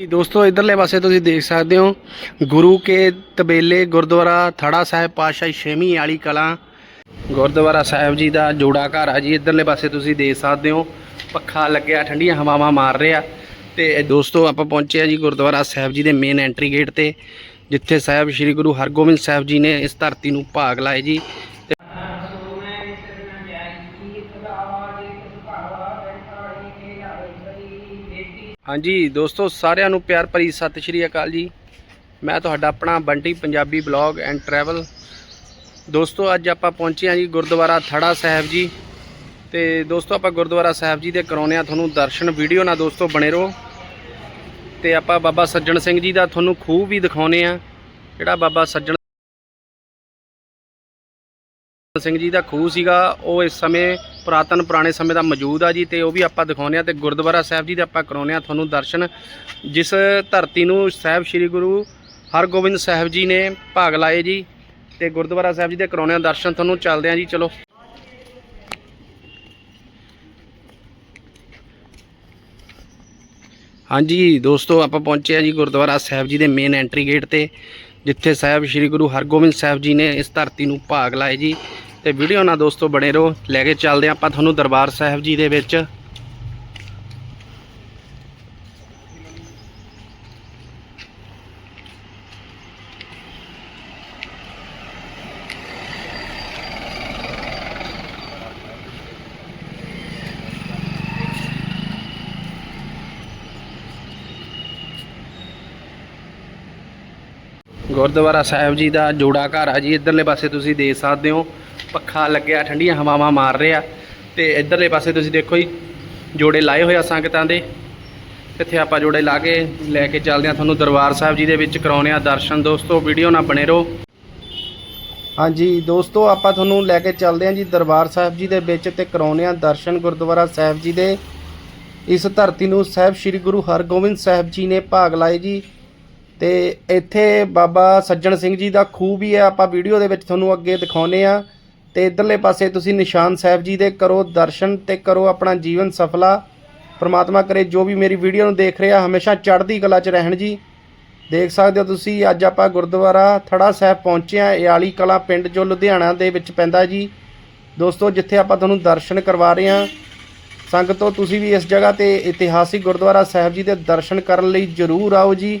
ਦੋਸਤੋ, ਇਧਰਲੇ ਪਾਸੇ ਤੁਸੀਂ ਦੇਖ ਸਕਦੇ ਹੋ, ਗੁਰੂ ਕੇ ਤਬੇਲੇ ਗੁਰਦੁਆਰਾ ਥੜਾ ਸਾਹਿਬ ਪਾਤਸ਼ਾਹੀ ਛੇਵੀਂ ਵਾਲੀ ਕਲਾਂ। ਗੁਰਦੁਆਰਾ ਸਾਹਿਬ ਜੀ ਦਾ ਜੋੜਾ ਘਰ ਆ ਜੀ, ਇਧਰਲੇ ਪਾਸੇ ਤੁਸੀਂ ਦੇਖ ਸਕਦੇ ਹੋ, ਪੱਖਾ ਲੱਗਿਆ, ਠੰਡੀਆਂ ਹਵਾਵਾਂ ਮਾਰ ਰਿਹਾ। ਤੇ ਦੋਸਤੋ, ਆਪਾਂ ਪਹੁੰਚੇ ਆ ਜੀ ਗੁਰਦੁਆਰਾ ਸਾਹਿਬ ਜੀ ਦੇ ਮੇਨ ਐਂਟਰੀ ਗੇਟ ਤੇ, ਜਿੱਥੇ ਸਾਹਿਬ ਸ੍ਰੀ ਗੁਰੂ ਹਰਗੋਬਿੰਦ ਸਾਹਿਬ ਜੀ ਨੇ ਇਸ ਧਰਤੀ ਨੂੰ ਭਾਗ ਲਾਏ ਜੀ। ਹਾਂਜੀ, ਦੋਸਤੋ, ਸਾਰਿਆਂ ਨੂੰ ਪਿਆਰ ਭਰੀ ਸਤਿ ਸ਼੍ਰੀ ਅਕਾਲ ਜੀ। ਮੈਂ ਤੁਹਾਡਾ ਆਪਣਾ Bunty Punjabi blog and travel. ਦੋਸਤੋ, ਅੱਜ ਆਪਾਂ ਪਹੁੰਚੇ ਹਾਂ ਜੀ ਗੁਰਦੁਆਰਾ ਥੜਾ ਸਾਹਿਬ ਜੀ। ਤੇ ਦੋਸਤੋ, ਆਪਾਂ ਗੁਰਦੁਆਰਾ ਸਾਹਿਬ ਜੀ ਦੇ ਕਰਾਉਣੇ ਆ ਤੁਹਾਨੂੰ ਦਰਸ਼ਨ। ਵੀਡੀਓ ਨਾਲ ਦੋਸਤੋ ਬਣੇ ਰਹੋ। ਤੇ ਆਪਾਂ ਬਾਬਾ ਸੱਜਣ ਸਿੰਘ ਜੀ ਦਾ ਤੁਹਾਨੂੰ ਖੂਹ ਵੀ ਦਿਖਾਉਨੇ ਆ ਜਿਹੜਾ ਬਾਬਾ ਸੱਜਣ ਸਿੰਘ ਜੀ ਦਾ ਖੂਹ ਸੀਗਾ, ਉਹ ਇਸ ਸਮੇਂ ਪੁਰਾਤਨ ਪੁਰਾਣੇ ਸਮੇਂ ਦਾ ਮੌਜੂਦ ਆ ਜੀ ਤੇ ਉਹ ਵੀ ਆਪਾਂ ਦਿਖਾਉਂਦੇ ਆ ਤੇ ਗੁਰਦੁਆਰਾ ਸਾਹਿਬ ਜੀ ਦੇ ਆਪਾਂ ਕਰਾਉਂਦੇ ਆ ਤੁਹਾਨੂੰ ਦਰਸ਼ਨ। ਜਿਸ ਧਰਤੀ ਨੂੰ ਸਾਹਿਬ ਸ੍ਰੀ ਗੁਰੂ ਹਰਗੋਬਿੰਦ ਸਾਹਿਬ ਜੀ ਨੇ ਭਾਗ ਲਾਏ ਜੀ ਤੇ ਗੁਰਦੁਆਰਾ ਸਾਹਿਬ ਜੀ ਦੇ ਕਰਾਉਨੇ ਆ ਦਰਸ਼ਨ, ਤੁਹਾਨੂੰ ਚੱਲਦੇ ਆ ਜੀ, ਚਲੋ। ਹਾਂਜੀ, ਦੋਸਤੋ ਆਪਾਂ ਪਹੁੰਚੇ ਆ ਜੀ ਗੁਰਦੁਆਰਾ ਸਾਹਿਬ ਜੀ ਦੇ ਮੇਨ ਐਂਟਰੀ ਗੇਟ ਤੇ। ਜਿੱਥੇ ਸਾਹਿਬ ਸ੍ਰੀ ਗੁਰੂ ਹਰਗੋਬਿੰਦ ਸਾਹਿਬ ਜੀ ਨੇ ਇਸ ਧਰਤੀ ਨੂੰ ਭਾਗ ਲਾਏ ਜੀ। ਤੇ ਵੀਡੀਓ ਨਾਲ ਦੋਸਤੋ ਬਣੇ ਰਹੋ। ਲੈ ਕੇ ਚੱਲਦੇ ਹਾਂ ਆਪਾਂ ਤੁਹਾਨੂੰ ਦਰਬਾਰ ਸਾਹਿਬ ਜੀ ਦੇ ਵਿੱਚ। ਗੁਰਦੁਆਰਾ ਸਾਹਿਬ ਜੀ ਦਾ ਜੋੜਾ ਘਰ ਆ ਜੀ, ਇਧਰਲੇ ਪਾਸੇ ਤੁਸੀਂ ਦੇਖ ਸਕਦੇ ਹੋ, ਪੱਖਾ ਲੱਗਿਆ, ਠੰਡੀਆਂ ਹਵਾਵਾਂ ਮਾਰ ਰਿਹਾ। ਤੇ ਇਧਰਲੇ ਪਾਸੇ ਤੁਸੀਂ ਦੇਖੋ ਜੀ, ਜੋੜੇ ਲਾਏ ਹੋਏ ਆ ਸੰਗਤਾਂ ਦੇ। ਇੱਥੇ ਆਪਾਂ ਜੋੜੇ ਲਾ ਕੇ ਲੈ ਕੇ ਚੱਲਦੇ ਆ ਤੁਹਾਨੂੰ ਦਰਬਾਰ ਸਾਹਿਬ ਜੀ ਦੇ ਵਿੱਚ ਕਰਾਉਣੇ ਆ ਦਰਸ਼ਨ। ਦੋਸਤੋ, ਵੀਡੀਓ ਨਾਲ ਬਣੇ ਰਹੋ। ਹਾਂਜੀ, ਦੋਸਤੋ, ਆਪਾਂ ਤੁਹਾਨੂੰ ਲੈ ਕੇ ਚੱਲਦੇ ਆ ਜੀ ਦਰਬਾਰ ਸਾਹਿਬ ਜੀ ਦੇ ਵਿੱਚ ਤੇ ਕਰਾਉਣੇ ਆ ਦਰਸ਼ਨ ਗੁਰਦੁਆਰਾ ਸਾਹਿਬ ਜੀ ਦੇ। ਇਸ ਧਰਤੀ ਨੂੰ ਸਾਹਿਬ ਸ੍ਰੀ ਗੁਰੂ ਹਰਗੋਬਿੰਦ ਸਾਹਿਬ ਜੀ ਨੇ ਭਾਗ ਲਾਏ ਜੀ। ਤੇ ਇੱਥੇ ਬਾਬਾ ਸੱਜਣ ਸਿੰਘ ਜੀ ਦਾ ਖੂਹ ਵੀ ਹੈ, ਆਪਾਂ ਵੀਡੀਓ ਦੇ ਵਿੱਚ ਤੁਹਾਨੂੰ ਅੱਗੇ ਦਿਖਾਉਨੇ ਆ ਤੇ ਇਧਰਲੇ ਪਾਸੇ ਤੁਸੀਂ ਨਿਸ਼ਾਨ ਸਾਹਿਬ ਜੀ ਦੇ ਕਰੋ ਦਰਸ਼ਨ ਤੇ ਕਰੋ ਆਪਣਾ ਜੀਵਨ ਸਫਲਾ। ਪਰਮਾਤਮਾ ਕਰੇ ਜੋ ਵੀ ਮੇਰੀ ਵੀਡੀਓ ਨੂੰ ਦੇਖ ਰਿਹਾ, ਹਮੇਸ਼ਾ ਚੜ੍ਹਦੀ ਕਲਾ 'ਚ ਰਹਿਣ ਜੀ। ਦੇਖ ਸਕਦੇ ਹੋ ਤੁਸੀਂ, ਅੱਜ ਆਪਾਂ ਗੁਰਦੁਆਰਾ ਥੜਾ ਸਾਹਿਬ ਪਹੁੰਚੇ ਆ ਇਆਲੀ ਕਲਾ ਪਿੰਡ ਜੋ ਲੁਧਿਆਣਾ ਦੇ ਵਿੱਚ ਪੈਂਦਾ ਜੀ। ਦੋਸਤੋ, ਜਿੱਥੇ ਆਪਾਂ ਤੁਹਾਨੂੰ ਦਰਸ਼ਨ ਕਰਵਾ ਰਹੇ ਹਾਂ। ਸੰਗਤੋ, ਤੁਸੀਂ ਵੀ ਇਸ ਜਗ੍ਹਾ ਤੇ ਇਤਿਹਾਸਿਕ ਗੁਰਦੁਆਰਾ ਸਾਹਿਬ ਜੀ ਦੇ ਦਰਸ਼ਨ ਕਰਨ ਲਈ ਜ਼ਰੂਰ ਆਓ ਜੀ।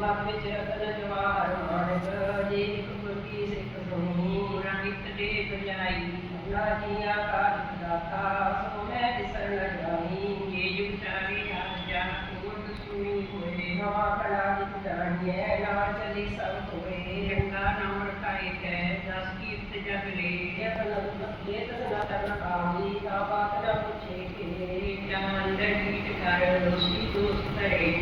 ਮਨ ਵਿੱਚ ਰਤਨ ਜਵਾਰ ਮਾਰਗ ਜੀ ਕੀ ਸਿੱਖ ਸੋਹੂ ਰਣਿਤ ਦੇ ਬਜਾਈ ਅੱਲਾ ਜੀ ਆਕਾਰ ਦਾਤਾ ਸੋ ਮੈਂ ਦਿਸਣ ਲਗਾਈ। ਜੇ ਜੁਗਤਾਰੇ ਨਾਲ ਜਾਣ ਕੋਟ ਸੁਣੀ ਹੋਏ। ਹਵਾ ਕਲਾ ਵਿੱਚ ਜਾਣੀਏ ਨਾਲ ਚਲੀ ਸਭ ਹੋਏ ਰੰਗਾ ਨਾਮ ਰਖਾਏ ਕੈ ਦਸ ਕੀਰਤ ਜਗ ਰੇ ਇਹ ਬਲਬ ਦੇ ਤਸਨਾ ਕਰਨ ਆਵੀ ਦਾ ਬਾਤ ਨਾ ਪੁੱਛੇ ਕਿ ਜਮਨ ਦੇ ਕੀਟ ਕਰ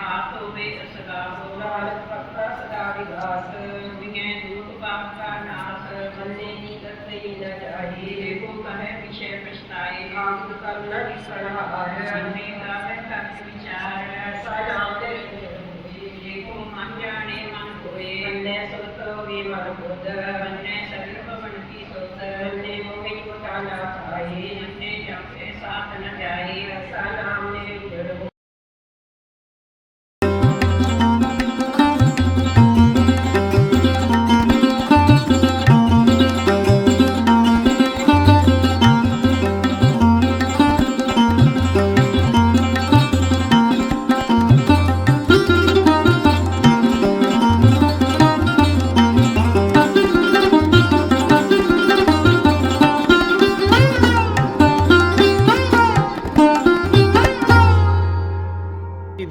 ہاتھ سدا سدا وکاس पाप का नाश बनने की कतई न चाहिए को कह विषय पछताए काम कर न विसरा आय मेरा है तक विचार सलाम दे को मन जाने मन होए अन्य सुत भी मन बुद्ध अन्य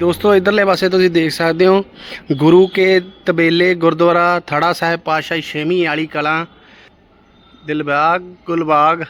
ਦੋਸਤੋ, ਇਧਰਲੇ ਪਾਸੇ ਤੁਸੀਂ ਦੇਖ ਸਕਦੇ ਹੋ, ਗੁਰੂ ਕੇ ਤਬੇਲੇ ਗੁਰਦੁਆਰਾ ਥੜਾ ਸਾਹਿਬ ਪਾਸ਼ਾ ਛੇਵੀਂ ਵਾਲੀ ਕਲਾ, ਦਿਲਬਾਗ ਕੁਲਬਾਗ